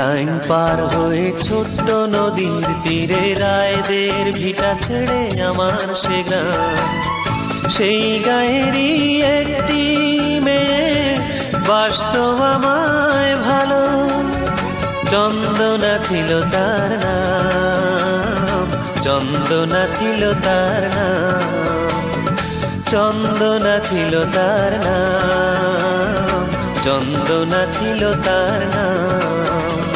Line পার হয়ে ছোট্ট নদীর তীরে রায়দের ভিটা ছেড়ে আমার সে গ্রাম সেই গায়েরই একটি মেয়ে বাস্তব আমায় ভালো, চন্দনা ছিল তার নাম, চন্দনা ছিল তার নাম, চন্দনা ছিল তার নাম, চন্দনা ছিল তার নাম।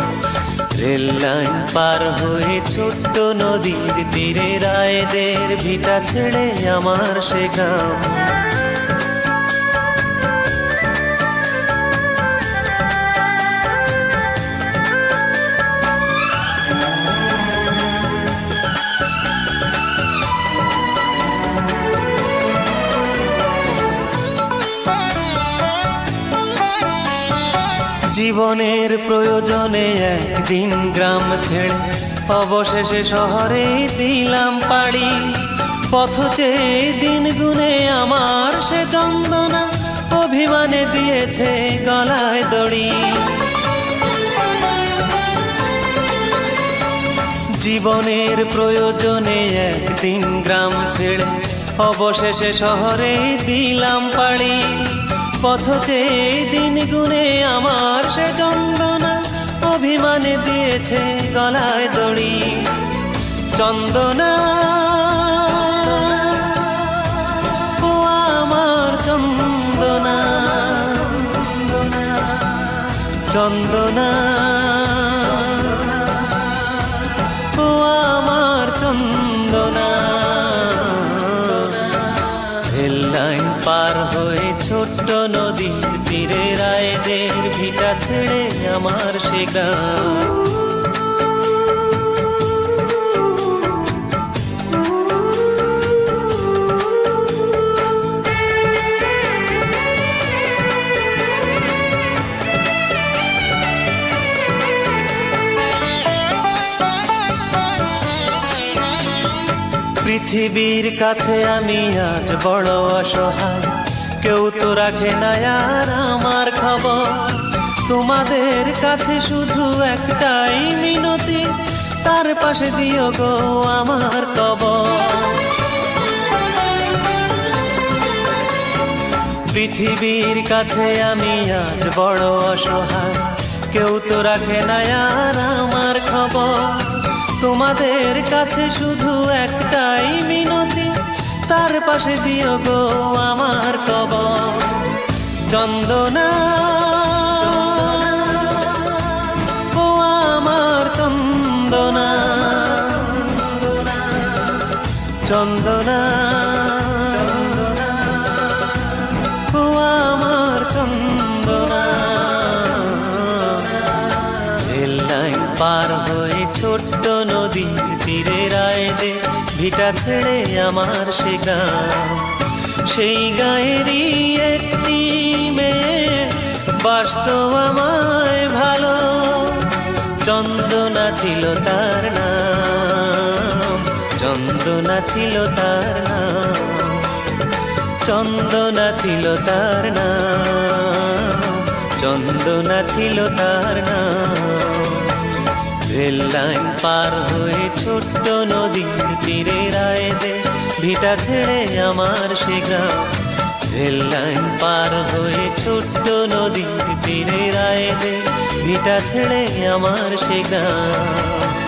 রেল লাইন পার হয়ে ছোট্ট নদীর তীরে রায়দের ভিটা ছেড়ে আমার সে গ্রাম জীবনের প্রয়োজনে একদিন গ্রাম ছেড়ে অবশেষে শহরে দিলাম পাড়ি। পথ চেয়ে দিন গুনে আমার সে চন্দনা, অভিমানে দিয়েছে গলায় দড়ি। জীবনের প্রয়োজনে একদিন গ্রাম ছেড়ে অবশেষে শহরে দিলাম পাড়ি। পথ দিন গুনে আমার সে চন্দনা অভিমানে দিয়েছে গলায় দড়ি। চন্দনা, ও আমার চন্দনা। চন্দনা। পার হয়ে ছোট্ট নদীর তীরে রায়দের ভিটা ছেড়ে আমার সে গ্রাম পৃথিবীর কাছে আমি আজ বড় অসহায়। কেউ তো রাখে না আর আমার খবর। তোমাদের কাছে শুধু একটাই মিনতি, তার পাশে দিও গো আমার কবর। পৃথিবীর কাছে আমি আজ বড় অসহায়। কেউ তো রাখে না আর আমার খবর। তোমাদের কাছে শুধু মিনতি তার পাশে দিও গো আমার কবর। চন্দনা। চন্দনা। চন্দনা। পার হয়ে ছোট্ট রায়দে ভিটা ছেড়ে আমার সে গান। সেই গায়েরই একটি মেয়ে বাস্তব আমায় ভালো। চন্দনা ছিল তার নাম, চন্দনা ছিল তার নাম। চন্দনা ছিল তার নাম, চন্দনা ছিল তার নাম। রেল লাইন পার হয়ে ছোট্ট নদীর তীরে রায়দে ভিটা ছেড়ে আমার সে গ্রাম। রেল লাইন পার হয়ে ছোট্ট নদীর তীরে রায়দে ভিটা ছেড়ে আমার সে গ্রাম।